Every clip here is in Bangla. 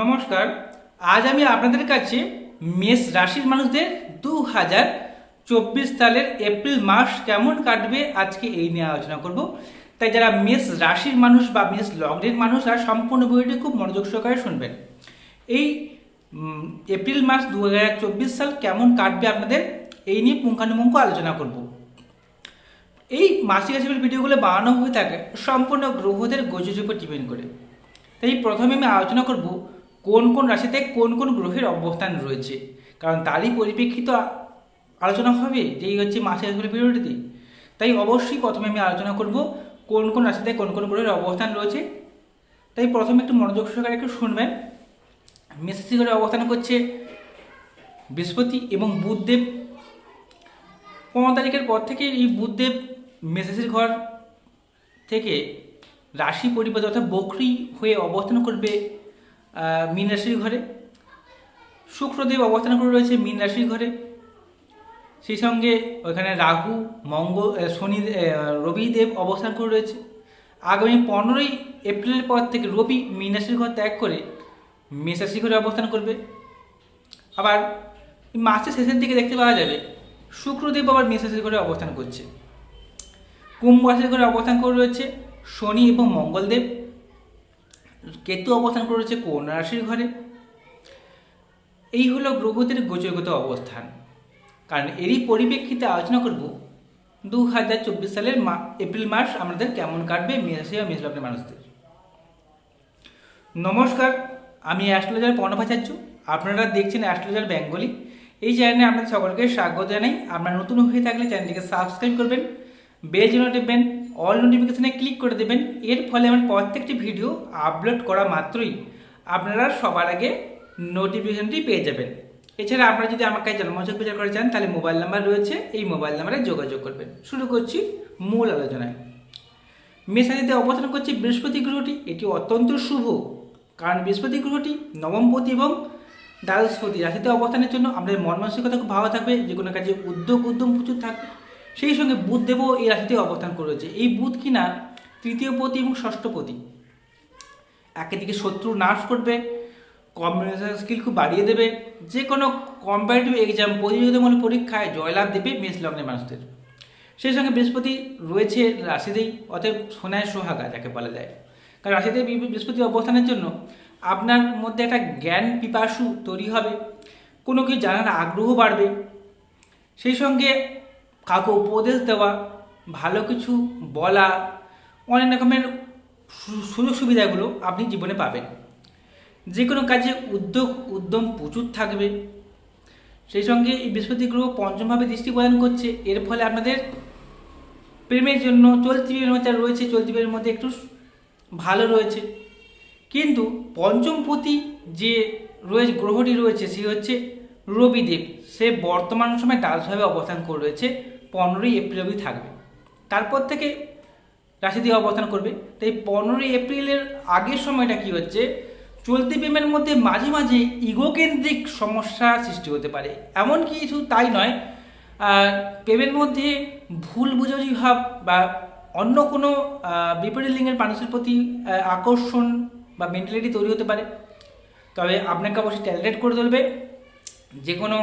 নমস্কার, আজ আমি আপনাদের কাছে মেষ রাশির মানুষদের দু হাজার চব্বিশ সালের এপ্রিল মাস কেমন কাটবে আজকে এই নিয়ে আলোচনা করব। তাই যারা মেষ রাশির মানুষ বা মেষ লগ্নের মানুষ আর সম্পূর্ণ বইটি খুব মনোযোগ সহকারে শুনবেন। এই এপ্রিল মাস দু হাজার চব্বিশ সাল কেমন কাটবে আপনাদের এই নিয়ে পুঙ্খানুপুঙ্খ আলোচনা করব। এই মাসিক রাশিফল ভিডিওগুলো বানানো হয়ে থাকে সম্পূর্ণ গ্রহদের গোচরের উপর ডিপেন্ড করে। তাই প্রথমে আমি আলোচনা করব কোন কোন রাশিতে কোন কোন গ্রহের অবস্থান রয়েছে? কারণ তারই পরিপ্রেক্ষিত আলোচনা হবে যেই হচ্ছে রাশিফল ভিডিওটিতে তাই অবশ্যই প্রথমে আমি আলোচনা করব কোন কোন রাশিতে কোন কোন গ্রহের অবস্থান রয়েছে। তাই প্রথমে একটু মনোযোগ সহকারে একটু শুনবেন। মেষরাশি ঘরে অবস্থান করছে বৃহস্পতি এবং বুধদেব। পনেরো তারিখের পর থেকে এই বুধদেব মেসেসির ঘর থেকে রাশি পরিবর্তন অর্থাৎ বকরি হয়ে অবস্থান করবে। মীন রাশির ঘরে। শুক্রদেব অবস্থান করে রয়েছে মীন রাশির ঘরে। সেই সঙ্গে ওইখানে রাহু, মঙ্গল শনি রবিদেব অবস্থান করে রয়েছে। আগামী পনেরোই এপ্রিলের পর থেকে রবি মীন রাশির ঘর ত্যাগ করে মেষ ঘরে অবস্থান করবে। আবার মাসের শেষের দিকে দেখতে পাওয়া যাবে, শুক্রদেব আবার মেষ ঘরে অবস্থান করছে। কুম্ভ রাশির ঘরে অবস্থান করে রয়েছে শনি এবং মঙ্গলদেব। কেতু অবস্থান করে রয়েছে কন্যা রাশির ঘরে? এই হলো গ্রহদের গোচরগত অবস্থান। কারণ এরই পরিপ্রেক্ষিতে আলোচনা করব দু হাজার চব্বিশ সালের এপ্রিল মাস আমাদের কেমন কাটবে মেষরাশি বা মেষ লগ্নের মানুষদের। নমস্কার, আমি অ্যাস্ট্রোলজার পর্ণভাচার্য আপনারা দেখছেন অ্যাস্ট্রোলজার বেঙ্গলি। এই চ্যানেলে আপনাদের সকলকে স্বাগত জানাই। আপনারা নতুন হয়ে থাকলে চ্যানেলটিকে সাবস্ক্রাইব করবেন, বেল যেন টিপবেন অল নোটিফিকেশনে ক্লিক করে দেবেন। এর ফলে আমার প্রত্যেকটি ভিডিও আপলোড করা মাত্রই আপনারা সবার আগে নোটিফিকেশনটি পেয়ে যাবেন। এছাড়া আপনারা যদি আমার কাছে জন্মসূচ বিচার করে চান, তাহলে মোবাইল নাম্বার রয়েছে। এই মোবাইল নাম্বারে যোগাযোগ করবেন। শুরু করছি মূল আলোচনায়। মেষাদিতে অবস্থান করছে বৃহস্পতি গ্রহটি। এটি অত্যন্ত শুভ, কারণ বৃহস্পতি গ্রহটি নবমপতি এবং দ্বাদশপতি রাশিতে অবস্থানের জন্য আমাদের মন মানসিকতা খুব ভালো থাকবে। যে কোনো কাজে উদ্যোগ, উদ্যম প্রচুর থাকবে। সেই সঙ্গে বুধ দেবও এই রাশিতে অবস্থান করে রয়েছে। এই বুধ কিনা তৃতীয় পতি এবং ষষ্ঠ পতি। একে শত্রু নাশ করবে কম্বিনেশন স্কিল খুব বাড়িয়ে দেবে যে কোনো কম্পারেটিভ এক্সাম প্রতিযোগিতামূলক পরীক্ষায় জয়লাভ দেবে মেষ লগ্নের মানুষদের। সেই সঙ্গে বৃহস্পতি রয়েছে রাশিতেই, অতএব সোনায় সোহাগা যাকে বলা যায়। কারণ রাশিতে বৃহস্পতি অবস্থানের জন্য আপনার মধ্যে একটা জ্ঞান পিপাসু তৈরি হবে, কোনো কিছু জানার আগ্রহ বাড়বে। সেই সঙ্গে কাউকে উপদেশ দেওয়া, ভালো কিছু বলা, অনেক রকমের সুযোগ সুবিধাগুলো আপনি জীবনে পাবেন। যে কোনো কাজে উদ্যোগ, উদ্যম প্রচুর থাকবে। সেই সঙ্গে এই বৃহস্পতি গ্রহ পঞ্চমভাবে দৃষ্টি প্রদান করছে। এর ফলে আপনাদের প্রেমের জন্য চলতি বিয়ের মধ্যে রয়েছে, চলতি বিয়ের মধ্যে একটু ভালো রয়েছে। কিন্তু পঞ্চমপতি যে রয়েছে, গ্রহটি রয়েছে, সে হচ্ছে রবিদেব। সে বর্তমান সময় দ্বাদশভাবে অবস্থান করে রয়েছে। পনেরোই এপ্রিল অবধি থাকবে। তারপর থেকে রাশি দিয়ে অবস্থান করবে। তাই পনেরোই এপ্রিলের আগের সময়টা কি হচ্ছে? চলতি প্রেমের মধ্যে মাঝে মাঝে ইগোকেন্দ্রিক সমস্যা সৃষ্টি হতে পারে। এমন কিছু তাই নয় প্রেমের মধ্যে ভুল বুঝাবুঝি ভাব বা অন্য কোনো বিপরীত লিঙ্গের মানুষের প্রতি আকর্ষণ বা মেন্টালিটি তৈরি হতে পারে। তবে আপনাকে অবশ্যই ট্যালেন্টেড করে তুলবে। যে কোনো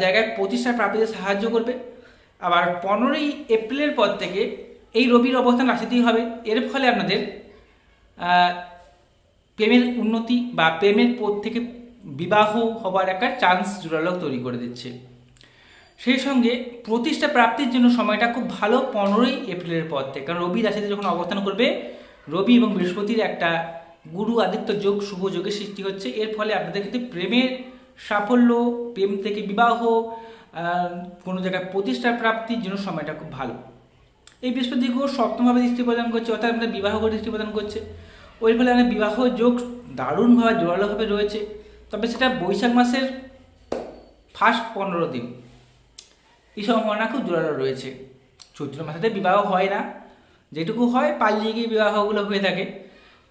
জায়গায় প্রতিষ্ঠা প্রাপ্তিতে সাহায্য করবে। আবার পনেরোই এপ্রিলের পর থেকে এই রবির অবস্থান রাশিতেই হবে। এর ফলে আপনাদের প্রেমের উন্নতি বা প্রেমের পর থেকে বিবাহ হবার একটা চান্স জোরালো তৈরি করে দিচ্ছে। সেই সঙ্গে প্রতিষ্ঠা প্রাপ্তির জন্য সময়টা খুব ভালো পনেরোই এপ্রিলের পর থেকে। কারণ রবি রাশিতে যখন অবস্থান করবে, রবি এবং বৃহস্পতির একটা গুরু আদিত্য যোগ, শুভ যোগের সৃষ্টি হচ্ছে। এর ফলে আপনাদের কিন্তু প্রেমের সাফল্য, প্রেম থেকে বিবাহ কোনো জায়গায় প্রতিষ্ঠা প্রাপ্তির জন্য সময়টা খুব ভালো। এই বৃহস্পতি গ্রহ সপ্তমভাবে দৃষ্টি প্রদান করছে, অর্থাৎ আমাদের বিবাহ করে দৃষ্টি প্রদান করছে। ওই ফলে আমাদের বিবাহ যোগ দারুণভাবে জোরালোভাবে রয়েছে, তবে সেটা বৈশাখ মাসের ফার্স্ট পনেরো দিন। এই সম্ভাবনা খুব জোরালো রয়েছে। চৈত্র মাসেতে বিবাহ হয় না, যেটুকু হয় পালিয়ে গিয়ে বিবাহগুলো হয়ে থাকে।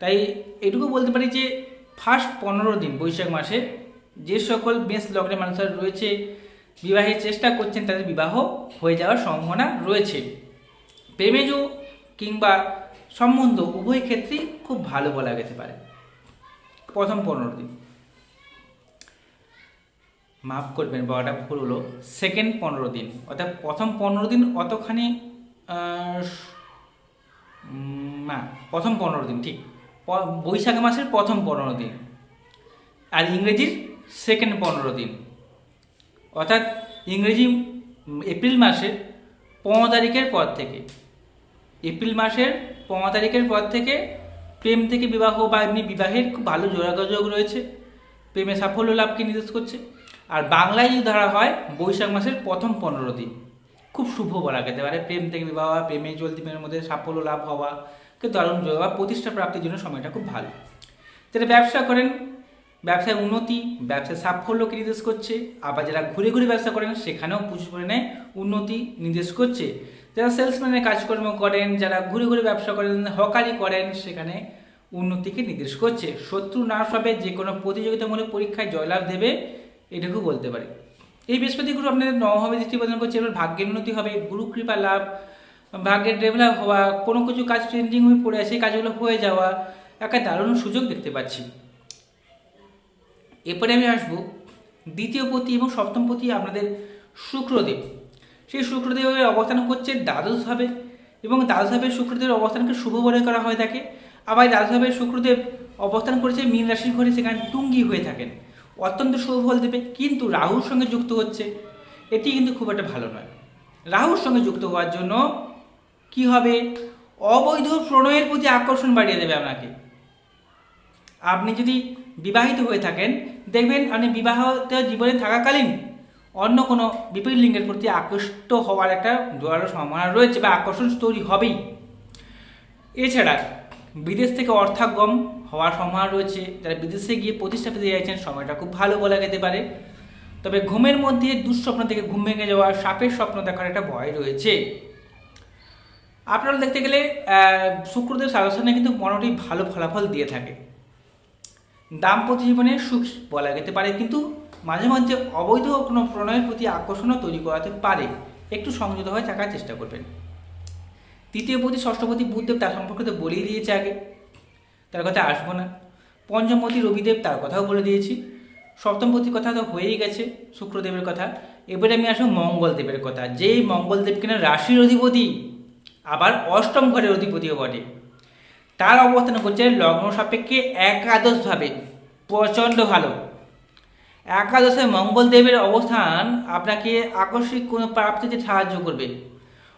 তাই এটুকু বলতে পারি যে ফার্স্ট পনেরো দিন বৈশাখ মাসে যে সকল মেষ লগ্নের মানুষরা রয়েছে বিবাহের চেষ্টা করছেন তাদের বিবাহ হয়ে যাওয়ার সম্ভাবনা রয়েছে। প্রেমেজ কিংবা সম্বন্ধ উভয় ক্ষেত্রেই খুব ভালো বলা যেতে পারে। প্রথম পনেরো দিন মাফ করবেন বাবাটা ভুল হলো। সেকেন্ড পনেরো দিন অর্থাৎ প্রথম পনেরো দিন অতখানি না, প্রথম পনেরো দিন ঠিক বৈশাখ মাসের প্রথম পনেরো দিন আর ইংরেজির সেকেন্ড পনেরো দিন অর্থাৎ ইংরেজি এপ্রিল মাসের পনেরো তারিখের পর থেকে। এপ্রিল মাসের পনেরো তারিখের পর থেকে প্রেম থেকে বিবাহ বা এমনি বিবাহের খুব ভালো যোগাযোগ রয়েছে। প্রেমে সাফল্য লাভকে নির্দেশ করছে। আর বাংলায় যদি ধরা হয়, বৈশাখ মাসের প্রথম পনেরো দিন। খুব শুভ বলা যেতে পারে। প্রেম থেকে বিবাহ হওয়া প্রেমে চলতি প্রেমের মধ্যে সাফল্য লাভ হওয়া কিন্তু দারুণ যোগ বা প্রতিষ্ঠা প্রাপ্তির জন্য সময়টা খুব ভালো। যারা ব্যবসা করেন ব্যবসায় উন্নতি, ব্যবসায় সাফল্যকে নির্দেশ করছে। আবার যারা ঘুরে ঘুরে ব্যবসা করেন, সেখানেও প্রচুর পরিমাণে উন্নতি নির্দেশ করছে। যারা সেলসম্যানের কাজকর্ম করেন, যারা ঘুরে ঘুরে ব্যবসা করেন, হকারি করেন, সেখানে উন্নতিকে নির্দেশ করছে। শত্রু নাশ হবে যে কোনো প্রতিযোগিতামূলক পরীক্ষায় জয়লাভ দেবে, এটুকু বলতে পারে। এই বৃহস্পতি গুরু আপনাদের নবভাবে দৃষ্টি প্রদান করছে, এবার ভাগ্যের উন্নতি হবে, গুরু কৃপা লাভ, ভাগ্যের ডেভেলপ হওয়া, কোনো কিছু কাজ পেন্ডিং হয়ে পড়ে আছে, কাজগুলো হয়ে যাওয়া, একটা দারুণ সুযোগ দেখতে পাচ্ছি। এরপরে আমি আসব দ্বিতীয় পতি এবং সপ্তম পতি আপনাদের শুক্রদেব। সেই শুক্রদেবের অবস্থান করছে দ্বাদশভাবে এবং দ্বাদশভাবে শুক্রদেবের অবস্থানকে শুভ বলে করা হয়ে থাকে। আবার দ্বাদশভাবে শুক্রদেব অবস্থান করেছে মীন রাশির ঘরে সেখানে টুঙ্গি হয়ে থাকেন। অত্যন্ত শুভ ফল দেবে, কিন্তু রাহুর সঙ্গে যুক্ত হচ্ছে। এটি কিন্তু খুব একটা ভালো নয়। রাহুর সঙ্গে যুক্ত হওয়ার জন্য কি হবে? অবৈধ প্রণয়ের প্রতি আকর্ষণ বাড়িয়ে দেবে আপনাকে। আপনি যদি বিবাহিত হয়ে থাকেন দেখবেন আপনি বিবাহিত জীবনে থাকাকালীন অন্য কোনো বিপরীত লিঙ্গের প্রতি আকৃষ্ট হওয়ার একটা জোরালো সম্ভাবনা রয়েছে বা আকর্ষণ তৈরি হবেই। এছাড়া বিদেশ থেকে অর্থাগম হওয়ার সম্ভাবনা রয়েছে। যারা বিদেশে গিয়ে প্রতিষ্ঠা পেতে চাইছেন, সময়টা খুব ভালো বলা যেতে পারে। তবে ঘুমের মধ্যে দুঃস্বপ্ন থেকে ঘুম ভেঙে যাওয়া সাপের স্বপ্ন দেখার একটা ভয় রয়েছে। আপনারা দেখতে গেলে শুক্রদেব সাজেশনে কিন্তু মোটামুটি ভালো ফলাফল দিয়ে থাকে। দাম্পত্য জীবনে সুখ বলা যেতে পারে, কিন্তু মাঝে মাঝে অবৈধ কোনো প্রণয়ের প্রতি আকর্ষণও তৈরি করাতে পারে। একটু সংযত হয়ে থাকার চেষ্টা করবেন। তৃতীয় পতি ষষ্ঠপতি বুধদেব তার সম্পর্কে তো বলেই দিয়েছে আগে। তার কথা আসব না। পঞ্চমপতি রবিদেব তার কথাও বলে দিয়েছি। সপ্তমপতির কথা তো হয়েই গেছে, শুক্রদেবের কথা। এবারে আমি আসব মঙ্গলদেবের কথা। যেই মঙ্গলদেব কিনা রাশির অধিপতি, আবার অষ্টম ঘরের অধিপতিও বটে। তার অবস্থান করছে লগ্ন সাপেক্ষে একাদশভাবে, প্রচণ্ড ভালো। একাদশে মঙ্গলদেবের অবস্থান আপনাকে আকস্মিক কোনো প্রাপ্তিতে সাহায্য করবে।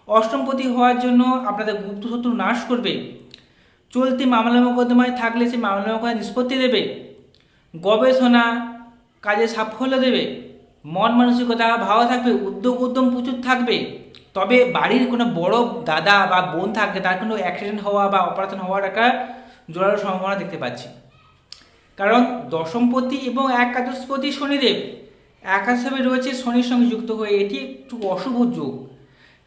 অষ্টমপতি হওয়ার জন্য আপনাদের গুপ্ত শত্রু নাশ করবে। চলতি মামলা মোকদ্দমায় থাকলে সে মামলা মোকদ্দমা নিষ্পত্তি দেবে। গবেষণা, কাজে সাফল্য দেবে। মন মানসিকতা, ভালো থাকবে, উদ্যোগ উদ্যম প্রচুর থাকবে। তবে বাড়ির কোনো বড় দাদা বা বোন থাকলে তার কোনো অ্যাক্সিডেন্ট হওয়া বা অপারেশন হওয়ার একটা জোরালো সম্ভাবনা দেখতে পাচ্ছি। কারণ দশমপতি এবং একাদশপতি শনিদেব একাদশভাবে রয়েছে, শনির সঙ্গে যুক্ত হয়ে এটি একটু অশুভ যোগ।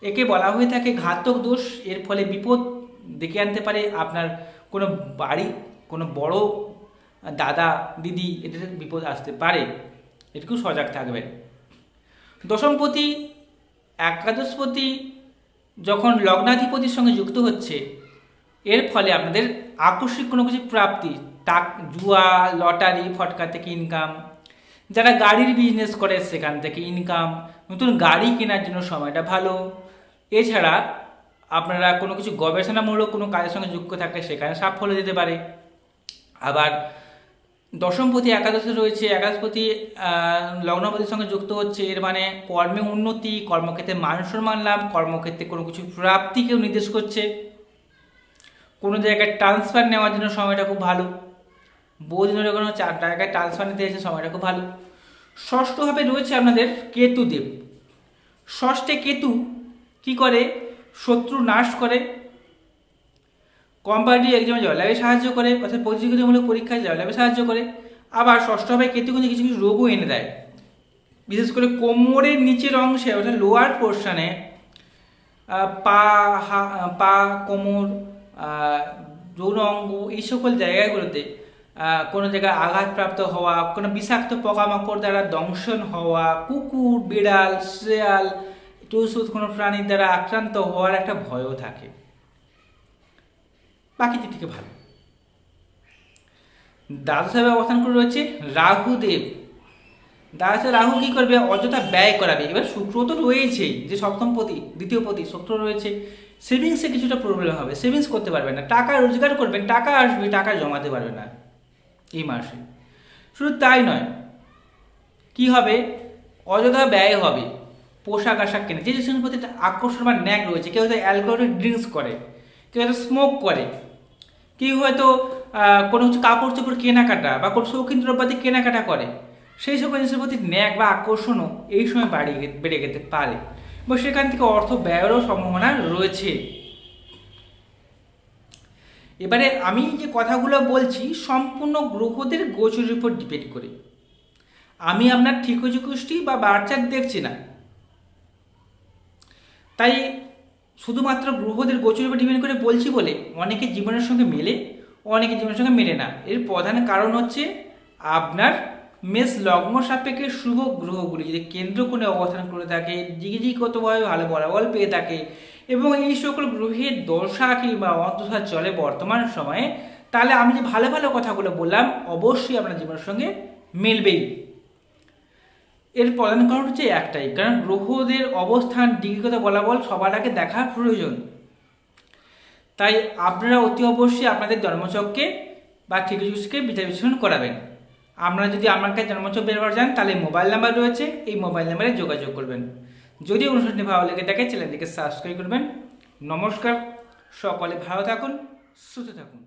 একে বলা হয়ে থাকে ঘাতক দোষ, এর ফলে বিপদ ডেকে আনতে পারে আপনার কোনো বাড়ি, কোনো বড় দাদা, দিদি, এদের বিপদ আসতে পারে। এটুকু সজাগ থাকবেন। দশমপতি একাদশপতি যখন লগ্নাধিপতির সঙ্গে যুক্ত হচ্ছে, এর ফলে আপনাদের আকস্মিক কোনো কিছু প্রাপ্তি, টাক, জুয়া, লটারি, ফটকা থেকে ইনকাম যারা গাড়ির বিজনেস করে সেখান থেকে ইনকাম নতুন গাড়ি কেনার জন্য সময়টা ভালো। এছাড়া আপনারা কোনো কিছু গবেষণামূলক কোনো কাজের সঙ্গে যুক্ত থাকলে সেখানে সাফল্য দিতে পারে। আবার দশমপতি একাদশে রয়েছে। একাদশপতি লগ্নপতির সঙ্গে যুক্ত হচ্ছে। এর মানে কর্মে উন্নতি, কর্মক্ষেত্রে মান সম্মান লাভ, কর্মক্ষেত্রে কোনো কিছু প্রাপ্তিকেও নির্দেশ করছে। কোনো জায়গায় ট্রান্সফার নেওয়ার জন্য সময়টা খুব ভালো। বহুদিন ধরে কোনো চার জায়গায় ট্রান্সফার নিতে এসে সময়টা খুব ভালো। ষষ্ঠভাবে রয়েছে আপনাদের কেতুদেব ষষ্ঠে কেতু কি করে? শত্রু নাশ করে। কম্পারেটিভ এক্সামে জয়লাভে সাহায্য করে, অর্থাৎ প্রতিযোগিতামূলক পরীক্ষায় জয়লাভে সাহায্য করে। আবার ষষ্ঠভাবে কেতু কিন্তু কিছু কিছু রোগও এনে দেয়। বিশেষ করে কোমরের নিচের অংশে, অর্থাৎ লোয়ার পোর্শনে পা, হা- পা, কোমর যৌন অঙ্গ এই সকল জায়গাগুলোতে কোনো জায়গায় আঘাতপ্রাপ্ত হওয়া, কোনো বিষাক্ত পোকামাকড় দ্বারা দংশন হওয়া, কুকুর, বিড়াল, শেয়াল চৌষুধ কোনো প্রাণীর দ্বারা আক্রান্ত হওয়ার একটা ভয়ও থাকে। বাকি দিক থেকে ভালো। দ্বাদশ ভাবে অবস্থান করে রয়েছে রাহুদেব। দ্বাদশে রাহু কি করবে? অযথা ব্যয় করাবে। এবার শুক্র তো রয়েছেই, যে সপ্তম পতি, দ্বিতীয় পতি, শুক্র রয়েছে। সেভিংসে কিছুটা প্রবলেম হবে। সেভিংস করতে পারবেন না। টাকা রোজগার করবেন, টাকা আসবে, টাকা জমাতে পারবে না এই মাসে। শুধু তাই নয়, কি হবে? অযথা ব্যয় হবে। পোশাক আশাক কেনে। যে জিনিসের প্রতি একটা আকর্ষণ বা ন্যাক রয়েছে, কেউ হয়তো অ্যালকোহলিক ড্রিঙ্কস করে, কেউ হয়তো স্মোক করে কেউ হয়তো কোনো হচ্ছে কাপড় চোপড় কেনাকাটা বা কোনো শৌখিন দ্রব্যাদি কেনাকাটা করে, সেই সকল জিনিসের প্রতি ন্যাক বা আকর্ষণও এই সময় বাড়িয়ে বেড়ে যেতে পারে এবং সেখান থেকে অর্থ ব্যয়েরও সম্ভাবনা রয়েছে। এবারে আমি যে কথাগুলো বলছি, সম্পূর্ণ গ্রহদের গোচরের উপর ডিপেন্ড করে। আমি আপনার ঠিকুচুকুষ্টি বা বাচ্চার দেখছি না। তাই শুধুমাত্র গ্রহদের গোচরের উপর ডিপেন্ড করে বলছি বলে অনেকে জীবনের সঙ্গে মেলে, অনেকে জীবনের সঙ্গে মেলে না। এর প্রধান কারণ হচ্ছে আপনার মেষ লগ্ন সাপেক্ষে শুভ গ্রহগুলি যদি কেন্দ্র কোণে অবস্থান করে থাকে, জিগিজিগতভাবে ভালো ফলাফল পেয়ে থাকে এবং এই সকল গ্রহের দশা কিংবা অন্তঃসা চলে বর্তমান সময়ে, তাহলে আমি যে ভালো ভালো কথাগুলো বললাম, অবশ্যই আপনার জীবনের সঙ্গে মিলবেই। এর প্রধান কারণ হচ্ছে একটাই, কারণ গ্রহদের অবস্থান ডিগ্রিগত বলাবল সবার আগে দেখা প্রয়োজন। তাই আপনারা অতি অবশ্যই আপনাদের জন্মচককে বা ঠিকুচুকে বিচার বিশ্লেষণ করাবেন। আপনারা যদি আমার কাছে জন্মচক বের করা যান তাহলে মোবাইল নাম্বার রয়েছে, এই মোবাইল নাম্বারে যোগাযোগ করবেন। যদি অনুষ্ঠানটি ভালো লেগে থাকে, চ্যানেলটিকে সাবস্ক্রাইব করবেন। নমস্কার, সকলে ভালো থাকুন, সুস্থ থাকুন।